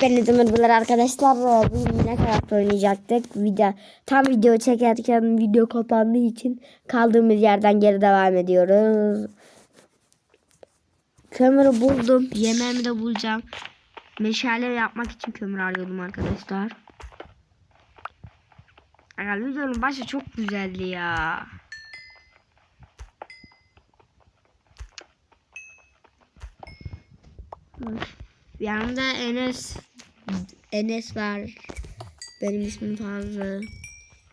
Hepinize merhabalar arkadaşlar. Bugün yine karakter oynayacaktık. Video, tam video çekerken video kapandığı için kaldığımız yerden geri devam ediyoruz. Kömürü buldum. Yemeğimi de bulacağım. Meşale yapmak için kömür arıyordum arkadaşlar. Arkadaşlar videonun başı çok güzeldi ya. Yanımda Enes Enes var. Benim ismim Fazlı.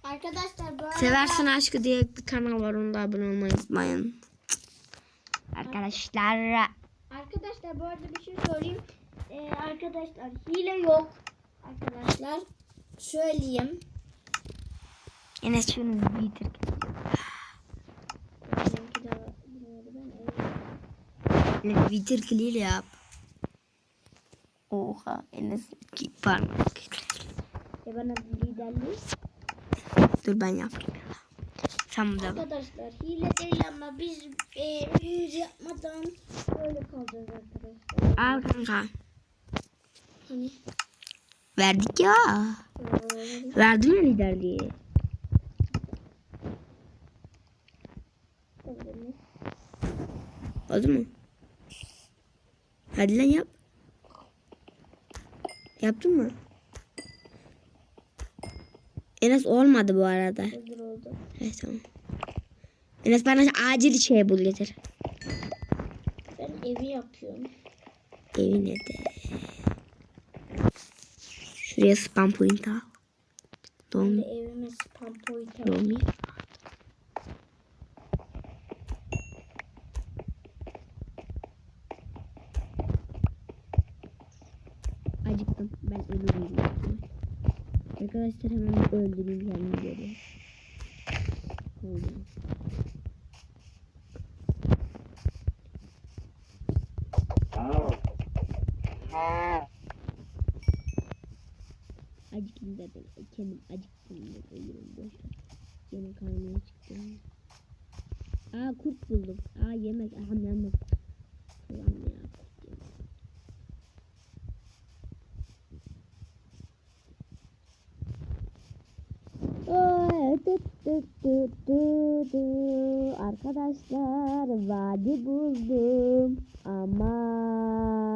Arkadaşlar bu arada Seversin Aşkı diye bir kanal var. Onda abone olmayı unutmayın. Arkadaşlar. arkadaşlar bu arada bir şey sorayım. Ee, arkadaşlar hile yok. Arkadaşlar söyleyeyim. Enes şunu bitir. Bitir klil yap. Oha Enes iki parmak. E bana liderliği. Dur ben yapayım. Sen burada. Arkadaşlar hile değil ama biz e, yüz yapmadan böyle kalacağız arkadaşlar. Al kanka. Hani Verdik ya. e, Verdim ya liderliği. Oldu mu? Hadi lan yap. Yaptın mı? Enes olmadı bu arada. hazır oldu. Evet tamam. Enes bana acil şey bul getir. Ben evi yapıyorum. Evi nerede? Şuraya spam point al. Doğum, de evime spam point aldım. doğum yeri. Acıktım. Ben ölürüm. Arkadaşlar hemen öldüreyim kendimi böyle. Öldüm. Acıktım zaten. Kendim acıktım. Ölürüm. Boş ver. Yine karnıma çıktı. Aa kurt buldum. Aa yemek. Aha yemek. Ulan tut. Arkadaşlar vadi buldum. Aman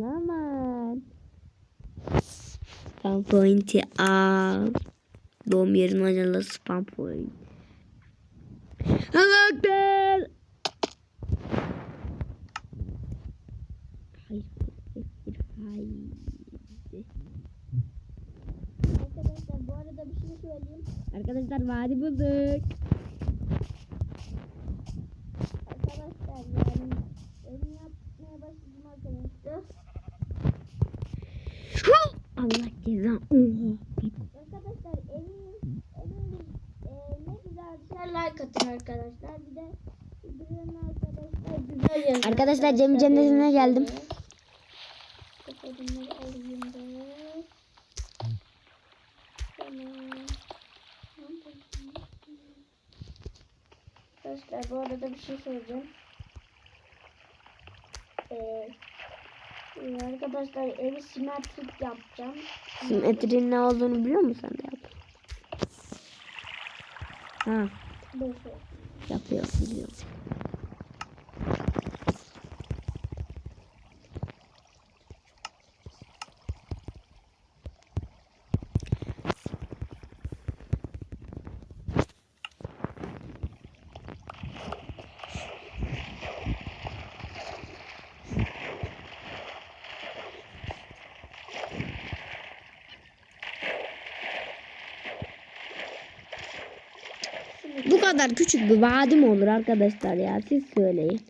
aman. Spam point'i al. Doğum yerine acılı spam point. Allah Ekber. Hayır, hayır, hayır. Arkadaşlar bu arada bir şey söyleyeyim. Arkadaşlar vadi bulduk. Arkadaşlar yani evi yapmaya başladım arkadaşlar. Allah ceza. Oha. Arkadaşlar evimiz, evimiz e, ne güzel güzel like atın arkadaşlar. Bir de bildirim arkadaşlar güzel yazın. Arkadaşlar, Cem Cenneti'ne geldim. Arkadaşlar bu arada bir şey söyleyeceğim. Ee, arkadaşlar evi simetrik yapacağım. Simetrinin ne olduğunu biliyor musun sen de yap. Ha yapıyor biliyorum. Bu kadar küçük bir vadi mi olur arkadaşlar ya siz söyleyin.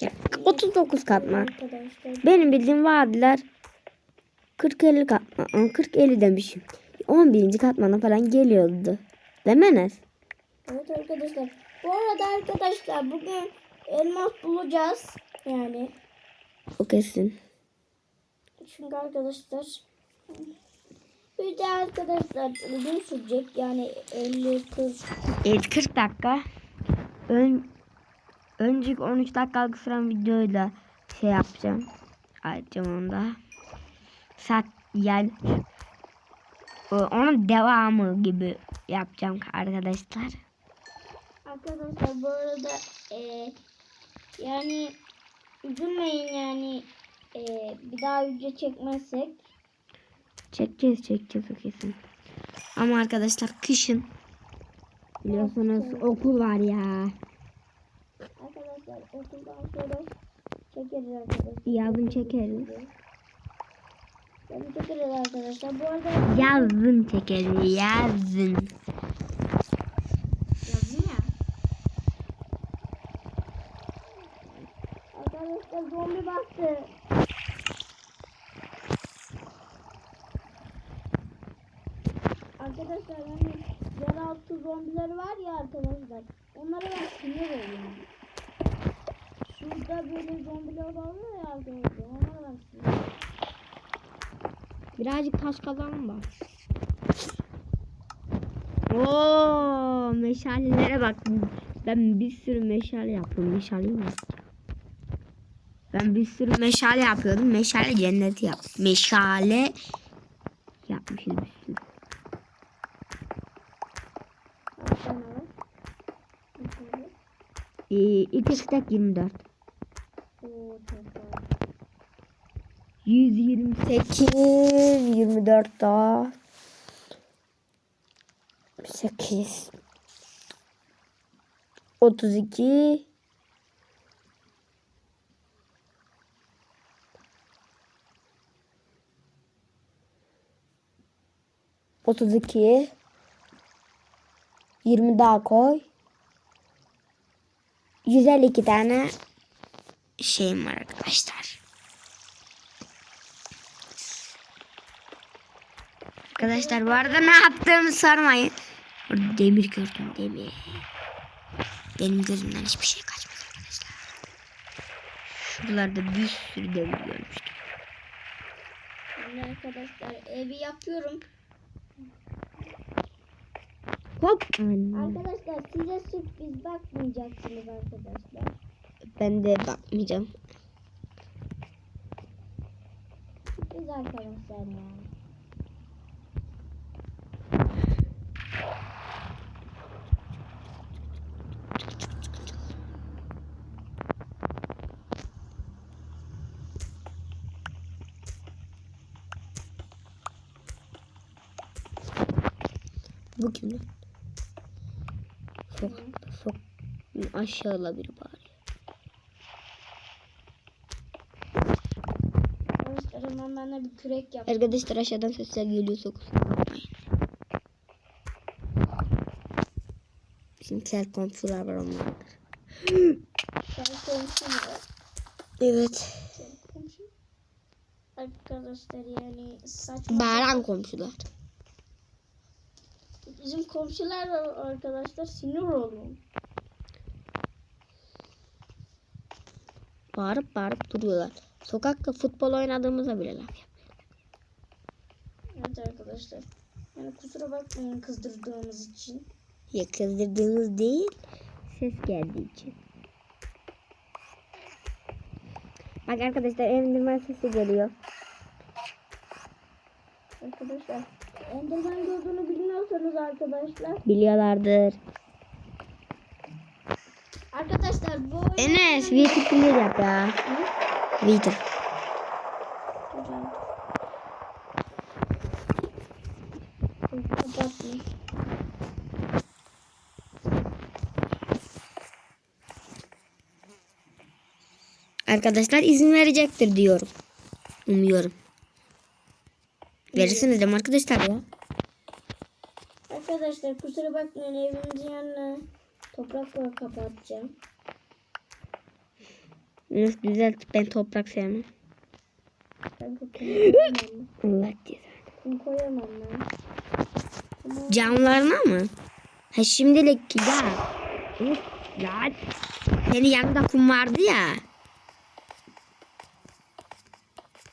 Ya, 39 katman. Benim bildiğim vadiler 40-50 katman. Aa, 40-50 demişim. 11. katmana falan geliyordu. Değil mi Enes? Evet arkadaşlar. Bu arada arkadaşlar bugün elmas bulacağız. Yani O kesin. çünkü arkadaşlar bir de arkadaşlar uzun sürecek. Yani 50 40 Evet 40 dakika. Ön, önceki 13 dakikalık süren videoyu da şey yapacağım. Açacağım onu da. Sat yani onun devamı gibi yapacağım arkadaşlar. Arkadaşlar bu arada e, yani üzülmeyin yani e, bir daha video çekmezsek. Çekeceğiz çekeceğiz o kesin. Ama arkadaşlar kışın biliyorsunuz okul var ya. Arkadaşlar okuldan sonra çekeriz arkadaşlar. Yazın çekeriz. Yazın çekeriz arkadaşlar. Bu arada Yazın çekeriz yazın. yazın ya. Arkadaşlar zombi bastı. Arkadaşlar hani yeraltı zombiler var ya arkadaşlar. Onlara ben sinir oluyorum. Şurada böyle zombiler oluyor ya arkadaşlar. Onlara ben sinir oluyorum. Birazcık taş kazalım bak. Oo meşalelere bak. Ben bir sürü meşale yapıyorum. Meşale mi? Ben bir sürü meşale yapıyordum. Meşale cenneti yap. Meşale yapmışız bir sürü. Ee, iki stack 24. Oo, çok var. 128 24 daha. 8 32 32 20 daha koy. 152 tane şeyim var arkadaşlar. Arkadaşlar bu arada ne yaptığımı sormayın. Orada demir gördüm demir. Benim gözümden hiçbir şey kaçmadı arkadaşlar. Şuralarda bir sürü demir görmüştüm. Arkadaşlar evi yapıyorum. Hop. Arkadaşlar size sürpriz bakmayacaksınız arkadaşlar. Ben de bakmayacağım. Sürpriz arkadaşlar ya. Bu kim lan? Sok, sok. Aşağıla biri bari. Hemen bana bir kürek yap. Arkadaşlar aşağıdan sesler geliyor sok. Bizimkiler komşular var onlar. Sen komşu mu? Evet. Komşu. Arkadaşlar yani saçma. Bağıran komşular. Bizim komşular var arkadaşlar sinir oldum. Bağırıp bağırıp duruyorlar. Sokakta futbol oynadığımızda bile laf yapıyor. Evet arkadaşlar. Yani kusura bakmayın kızdırdığımız için. Ya kızdırdığınız değil, ses geldiği için. Bak arkadaşlar evimden sesi geliyor. Arkadaşlar Enderman gördüğünü bilmiyorsanız arkadaşlar. Biliyorlardır. Arkadaşlar bu. Enes, clear yap ya. Vitor. Kapatmayın. Arkadaşlar izin verecektir diyorum. Umuyorum. Verirsiniz değil mi arkadaşlar ya? Arkadaşlar kusura bakmayın evimizin yanına toprakla kapatacağım. Nasıl düzelt ben toprak sevmem. Ben. Allah cezanı. Koyamam ben. Ama Camlarına mı? Ha şimdilik ya. Üf, Lan. Senin yanında kum vardı ya.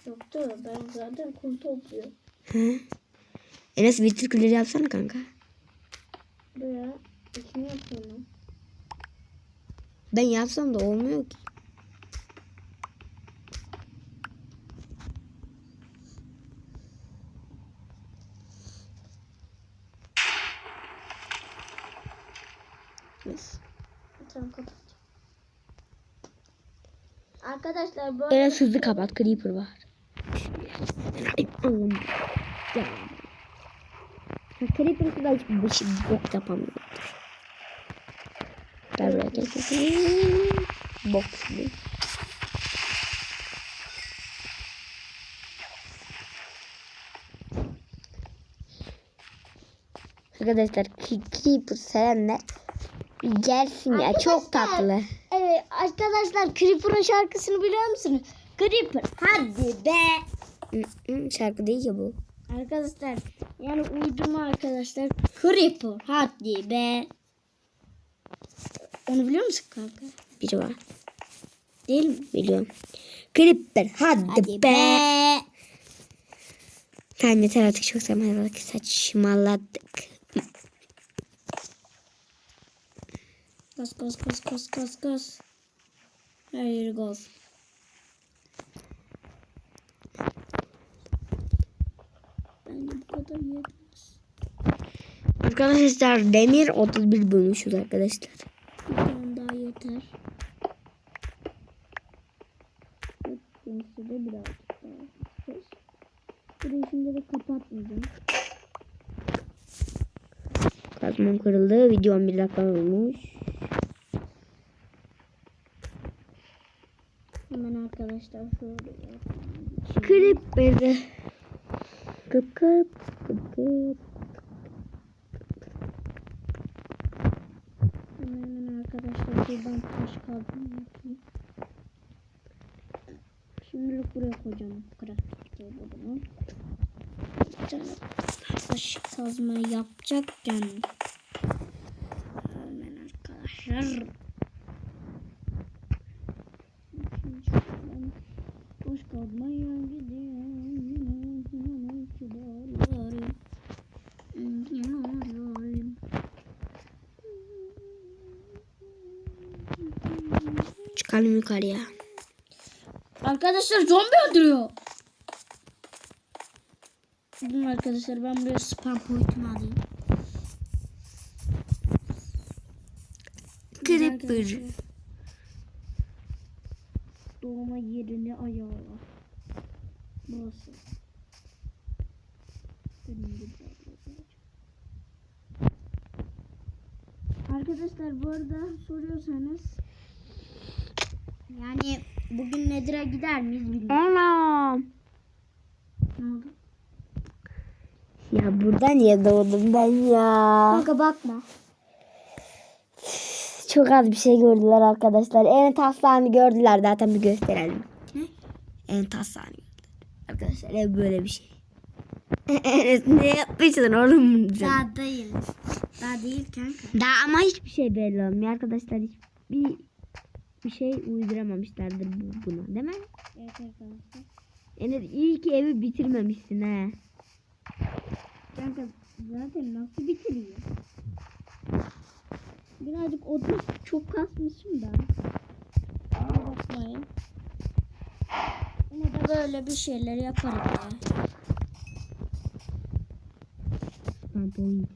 yoktu. Ben zaten kum topluyorum. Hı. Enes Vitor clear yapsana kanka. Buraya içini yapıyorum. Ben yapsam da olmuyor ki. Yes. Tamam kapat. Arkadaşlar bu arada Enes hızlı kapat. Creeper var. Allah'ım. Ya. Da hiçbir şey bok yapamıyordur. Gel buraya gel. Bok gibi. Arkadaşlar Cre- Creeper sevenler bir gelsin ya çok tatlı. Evet arkadaşlar Creeper'ın şarkısını biliyor musunuz? Creeper hadi be. Şarkı değil ya bu. Arkadaşlar yani uydurma arkadaşlar. Creeper hadi be. Onu biliyor musun kanka? Biri var. Değil mi? Biliyorum. Creeper hadi, Hadi be. be. Tamam yeter artık çok saçmaladık. Saçmaladık. Kos kos kos kos kos kos. Her yeri gol. Bence bu kadar yetmez. Arkadaşlar demir 31 bulmuşuz arkadaşlar. Bir tane daha yeter. Kimse de birazcık daha. Burayı şimdi de kapatmayacağım. Kazmam kırıldı. Video 11 dakika olmuş. Hemen arkadaşlar şöyle yapalım. Creeper. Kıp kıp kıp kıp. Hemen arkadaşlar buradan taş kazma yapayım. Şimdilik buraya koyacağım grafik bunu. Taş kazma yapacakken hemen arkadaşlar Şimdi şuradan taş kazmaya gidiyorum. Kibarlarım. Kibarlarım. Çıkalım yukarıya. Arkadaşlar zombi öldürüyor. Bugün arkadaşlar ben buraya spam point'imi alayım. Creeper. Doğma yerini ayarla. Burası. Arkadaşlar bu arada soruyorsanız yani bugün Nedir'e gider miyiz bilmiyorum. Anam. Ne oldu? Ya burada niye doğdum ben ya? Kanka bakma. Çok az bir şey gördüler arkadaşlar. En taslağını gördüler zaten bir gösterelim. Ne? En taslağını gördüler. Arkadaşlar ev böyle bir şey. Ne yapmışsın oğlum? Daha değil. Daha değil kanka. Daha ama hiçbir şey belli olmuyor arkadaşlar. Hiçbir bir şey uyduramamışlardır bu- buna değil mi? Evet arkadaşlar. Enes iyi ki evi bitirmemişsin he. Kanka zaten nasıl bitiriyor? Birazcık odun çok kasmışım da. Bakmayın. Yine de böyle bir şeyler yaparım ya. Spam point.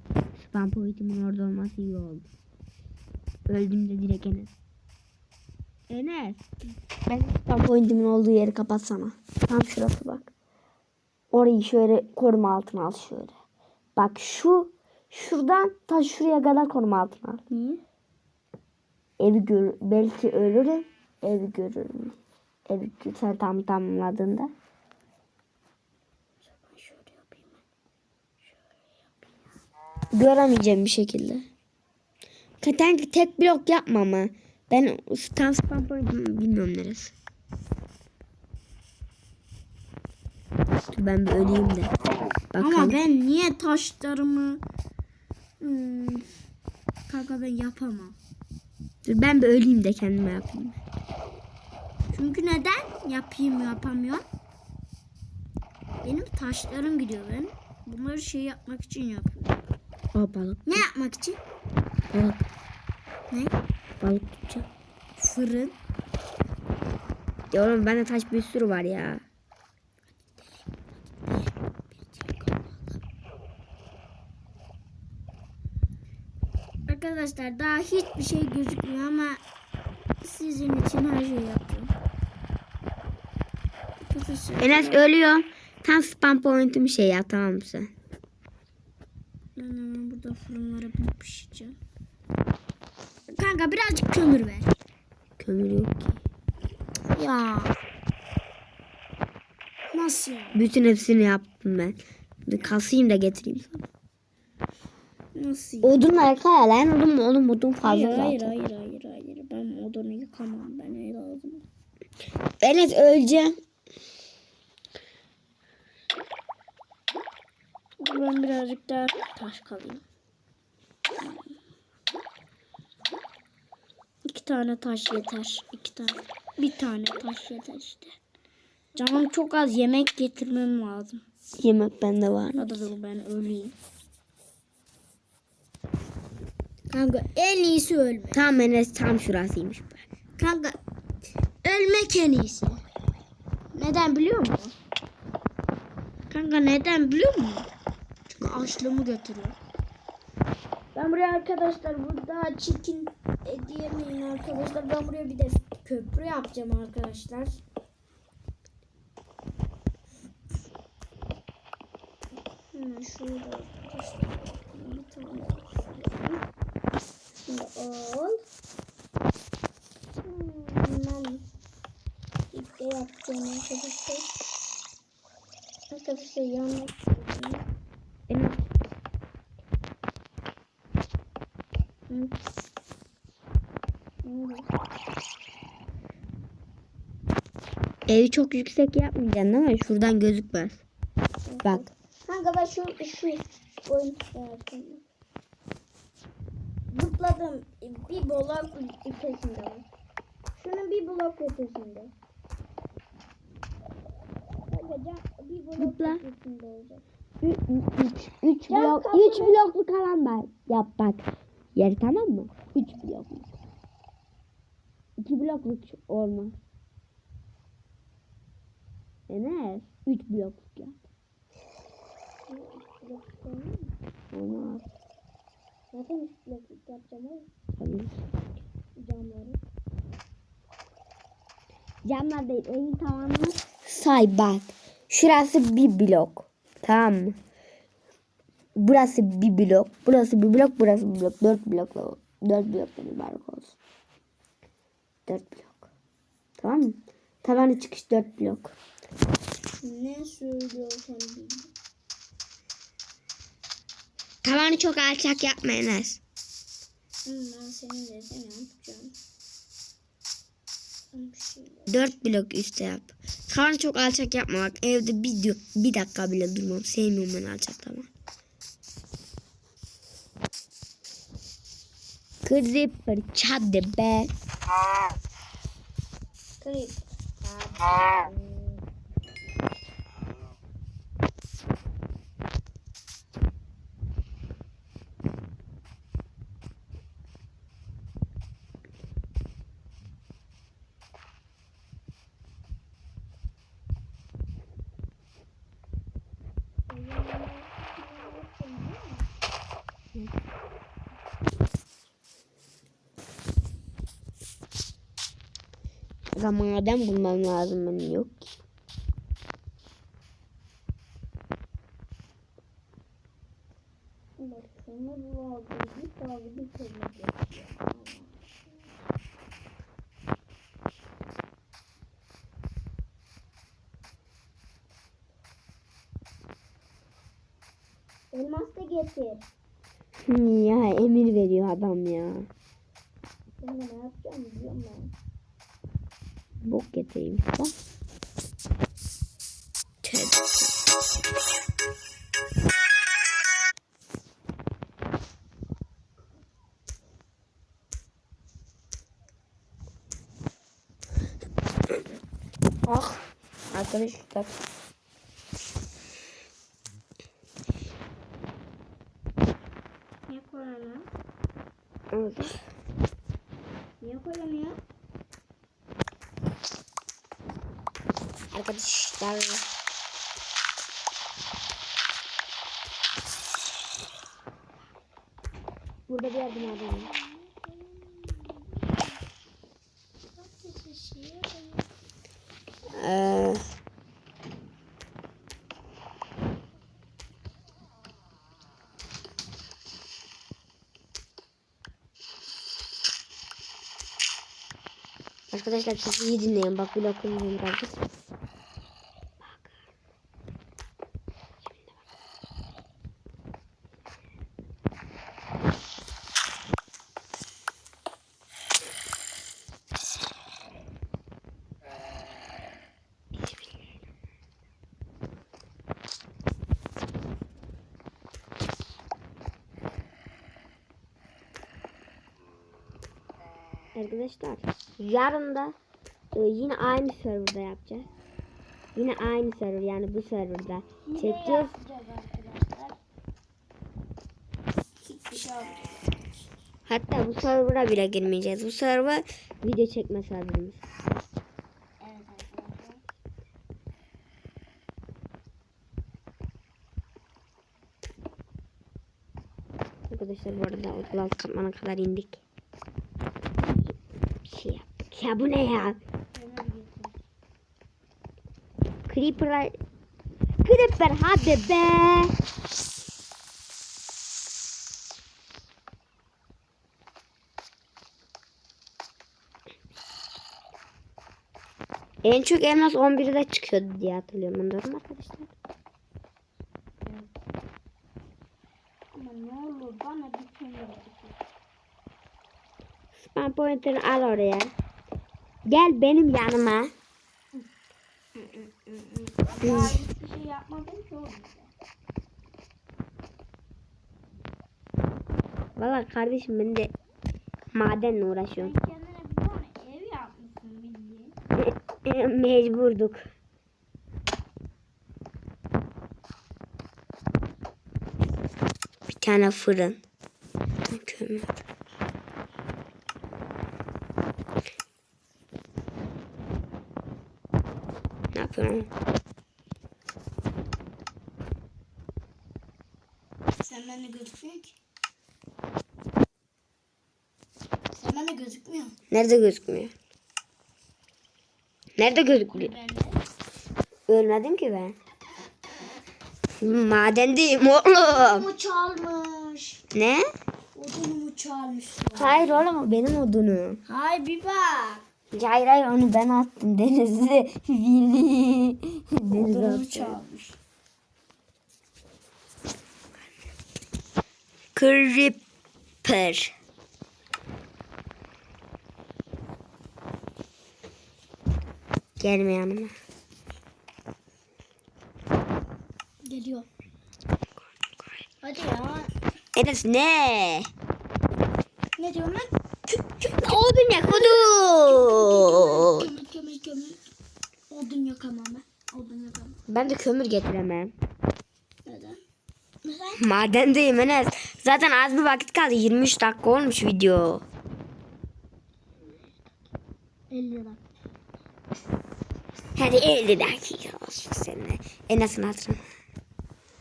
Spam pointimin orada olması iyi oldu. Öldüğümde direkt Enes. Enes. Ben spam pointimin olduğu yeri kapatsana. Tam şurası bak. Orayı şöyle koruma altına al şöyle. Bak şu şuradan ta şuraya kadar koruma altına al. Niye? Evi gör belki ölürüm. Evi görürüm. Evi sen tam tamamladığında. Göremeyeceğim bir şekilde. Katen tek blok yapma ama. Ben spam point bilmiyorum neresi. Dur ben bir öleyim de. Bakalım. Ama ben niye taşlarımı hmm, kanka ben yapamam. Dur ben bir öleyim de kendime yapayım. Çünkü neden yapayım yapamıyorum? Benim taşlarım gidiyor ben. Bunları şey yapmak için yapıyorum. Aa balık. Ne yapmak için? Balık. Ne? Balık tutacağım. fırın. Ya oğlum bende taş bir sürü var ya. Arkadaşlar daha hiçbir şey gözükmüyor ama sizin için her şeyi yaptım. Enes ölüyor. Tam spam point'im şey ya tamam mı sen? Ben hemen burada fırınlara bir pişeceğim. Kanka birazcık kömür ver. Kömür yok ki. Ya. Nasıl yani? Bütün hepsini yaptım ben. Kasayım da getireyim sana. Nasıl yani? Odunla kaya lan odun mu? Oğlum odun fazla Hayır, zaten. hayır, hayır, hayır, hayır. Ben odunu yıkamam. Ben el lazım. Enes öleceğim. Ben birazcık daha taş kalayım. İki tane taş yeter. İki tane. Bir tane taş yeter işte. Canım çok az yemek getirmem lazım. Yemek bende var. Hadi dur ben öleyim. Kanka en iyisi ölme. Tamam Enes tam şurasıymış. Kanka ölmek en iyisi. Neden biliyor musun? Kanka neden biliyor musun? Çünkü açlığımı götürüyor. Ben buraya arkadaşlar burada çirkin diyemeyin arkadaşlar. Ben buraya bir de köprü yapacağım arkadaşlar. Şurada arkadaşlar. Bir tane Şimdi al. Hmm, ilk yapacağım arkadaşlar. Arkadaşlar yanlış. Oldu? evi çok yüksek yapmayacaksın mi? Şuradan gözükmez. Bak. Kanka ben şu şu oyun yaptım. Zıpladım. Bir blok ötesinde var. Şunun bir blok ötesinde. Bir blok Zıpla. ötesinde olacak. 3 3 Can blok kapını- 3 bloklu kalan var. Yap bak. Yeri tamam mı? 3 bloklu. 2 blokluk olmaz. Enes 3 blokluk olmaz mı? Olmaz. Zaten üç blokluk yapacağım oğlum. Tabii. Camları. Camlar değil evin tavanını say bak. Şurası bir blok. Tamam mı? Burası bir blok. Burası bir blok. Burası bir blok. Dört blokla dört blokla mübarek olsun. Dört blok. Tamam mı? Tavanı çıkış dört blok. Ne söylüyorsan bilmiyorum. Tavanı çok alçak yapma Enes. Hı, Ben senin desene yapacağım. Şey Dört blok üstte yap. Tavanı çok alçak yapma bak. Evde bir, bir dakika bile durmam. Sevmiyorum ben alçak tavan. Creeper çadı be. Klip. Ama madem bulmam lazım benim yok ki. Elmas da getir. Hı, ya emir veriyor adam ya. Ben ne yapacağım biliyorum ben. Bok getireyim. Bak. Tövbe. Ah. Arkadaşlar. Niye koyalım? Evet. Niye koyalım ya? Arkadaşlar. Burada bir yardım alayım. Ee, Arkadaşlar siz iyi dinleyin. Bak bu lokum biraz. Arkadaşlar yarın da e, yine aynı serverda yapacağız. Yine aynı server yani bu serverda çekeceğiz. Hatta bu server'a bile girmeyeceğiz. Bu server video çekme serverimiz. Arkadaşlar bu arada okul alt katmana kadar indik. Şey. Ya bu ne ya? Creeper Creeper hadi be. En çok elmas 11'de çıkıyordu diye hatırlıyorum. Ben doğru mu arkadaşlar? Ama ne olur bana bir getir. Spam pointer'ı al oraya. Gel benim yanıma. Daha hiçbir şey yapmadım ki oğlum. Valla kardeşim ben de madenle Sen uğraşıyorum. kendine bir tane ev yapmışsın bildiğin. Mecburduk. Bir tane fırın. Kömür. Ne yapıyorum? Sen bende gözükmüyor ki. Sen bende gözükmüyor. Nerede gözükmüyor? Nerede gözükmüyor? Ölmedim ki ben. Madendeyim oğlum. Mu çalmış. Ne? Odunumu çalmış. Hayır oğlum o benim odunum. Hay bir bak. Hayır hayır onu ben attım denize. Vili. Odunumu çalmış. Creeper. Gelme yanıma. Geliyor. Hadi ya. Enes ne? Ne diyorum ben? Odun yak odun. Kömür kömür kömür. Odun yakamam ben. Odun yakamam. Ben de kömür getiremem. Neden? Neden? Madendeyim Enes. Zaten az bir vakit kaldı. 23 dakika olmuş video. 50 lira. Hadi 50 dakika olsun seninle. Enes'in hatırına.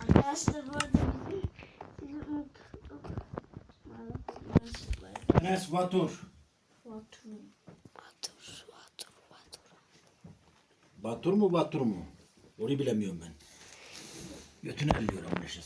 Arkadaşlar bu arada bizim Enes Batur. Otur, otur, otur. Batur mu Batur mu? Onu bilemiyorum ben. Götünü elliyorum yaşasın.